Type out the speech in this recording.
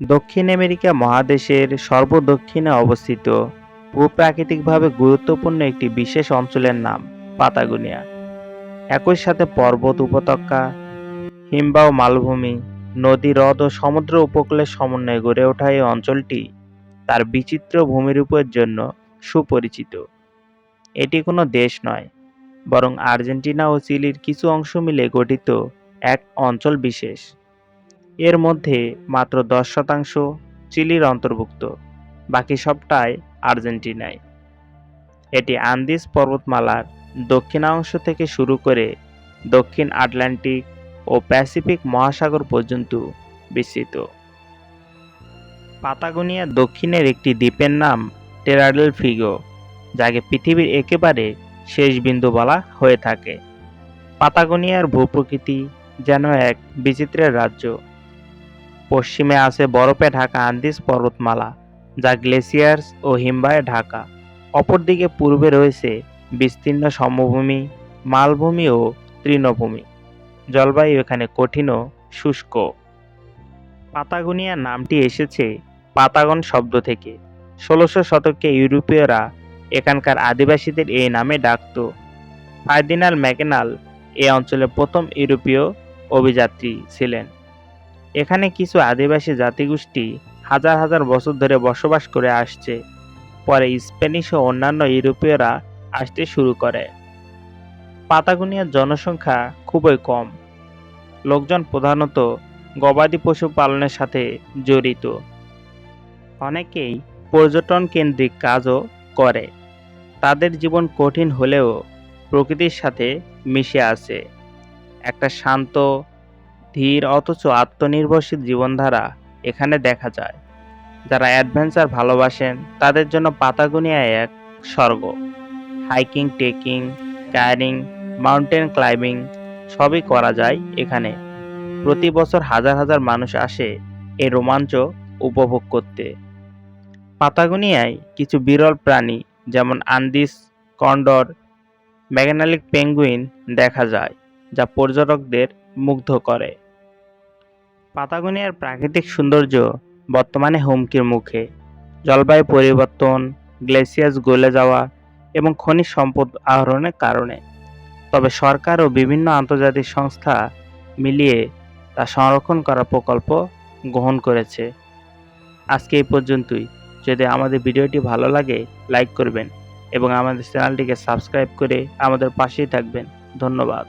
দক্ষিণ আমেরিকা মহাদেশের সর্বদক্ষিণে অবস্থিত ভূপ্রাকৃতিকভাবে গুরুত্বপূর্ণ একটি বিশেষ অঞ্চলের নাম পাতাগুনিয়া। একই সাথে পর্বত উপত্যকা, হিমবাহ মালভূমি, নদী, হ্রদ ও সমুদ্র উপকূলের সমন্বয়ে গড়ে ওঠা এই অঞ্চলটি তার বিচিত্র ভূমিরূপের জন্য সুপরিচিত। এটি কোনো দেশ নয়, বরং আর্জেন্টিনা ও চিলির কিছু অংশ মিলে গঠিত এক অঞ্চল বিশেষ। এর মধ্যে মাত্র দশ শতাংশ চিলির অন্তর্ভুক্ত, বাকি সবটাই আর্জেন্টিনায়। এটি আন্দিজ পর্বতমালার দক্ষিণাংশ থেকে শুরু করে দক্ষিণ আটলান্টিক ও প্যাসিফিক মহাসাগর পর্যন্ত বিস্তৃত। পাতাগোনিয়া দক্ষিণের একটি দ্বীপের নাম টেরাডেল ফিগো যাকে পৃথিবীর একেবারে শেষ বিন্দু বলা হয়ে থাকে। পাতাগোনিয়ার ভূপ্রকৃতি যেন এক বিচিত্রের রাজ্য। পশ্চিমে আছে বরফে ঢাকা আন্দিস পর্বতমালা, যা গ্লেসিয়ার্স ও হিমবাহে ঢাকা। অপরদিকে পূর্বে রয়েছে বিস্তীর্ণ সমভূমি, মালভূমি ও তৃণভূমি। জলবায়ু এখানে কঠিন ও শুষ্ক। পাতাগুনিয়া নামটি এসেছে পাতাগন শব্দ থেকে। ষোলোশো শতকে ইউরোপীয়রা এখানকার আদিবাসীদের এই নামে ডাকত। ফার্দিনাল ম্যাকেনাল এই অঞ্চলের প্রথম ইউরোপীয় অভিযাত্রী ছিলেন। এখানে কিছু আদিবাসী জাতিগোষ্ঠী হাজার হাজার বছর ধরে বসবাস করে আসছে। পরে স্প্যানিশ ও অন্যান্য ইউরোপীয়রা আসতে শুরু করে। পাতাগুনিয়ার জনসংখ্যা খুবই কম। লোকজন প্রধানত গবাদি পশু পালনের সাথে জড়িত। অনেকেই পর্যটন কেন্দ্রিক কাজও করে। তাদের জীবন কঠিন হলেও প্রকৃতির সাথে মিশে আছে। একটা শান্ত ধীর অথচ আত্মনির্ভরশীল জীবনধারা এখানে দেখা যায়। যারা অ্যাডভেঞ্চার ভালোবাসেন, তাদের জন্য পাতাগোনিয়া এক স্বর্গ। হাইকিং ট্রেকিং কায়ারিং মাউন্টেন ক্লাইম্বিং সবই করা যায় এখানে। প্রতি বছর হাজার হাজার মানুষ আসে এই রোমাঞ্চ উপভোগ করতে। পাতাগুনিয়ায় কিছু বিরল প্রাণী যেমন আন্দিস, কন্ডর, ম্যাগনালিক পেঙ্গুইন দেখা যায়, যা পর্যটকদের মুগ্ধ করে। পাতাগোনিয়ার প্রাকৃতিক সৌন্দর্য বর্তমানে হুমকির মুখে। জলবায়ু পরিবর্তন গ্লেসিয়াস গলে যাওয়া এবং খনিজ সম্পদ আহরণের কারণে। তবে সরকার ও বিভিন্ন আন্তর্জাতিক সংস্থা মিলিয়ে তা সংরক্ষণ করার প্রকল্প গ্রহণ করেছে। আজকে এই পর্যন্তই। যদি আমাদের ভিডিওটি ভালো লাগে লাইক করবেন এবং আমাদের চ্যানেলটিকে সাবস্ক্রাইব করে আমাদের পাশেই থাকবেন। ধন্যবাদ।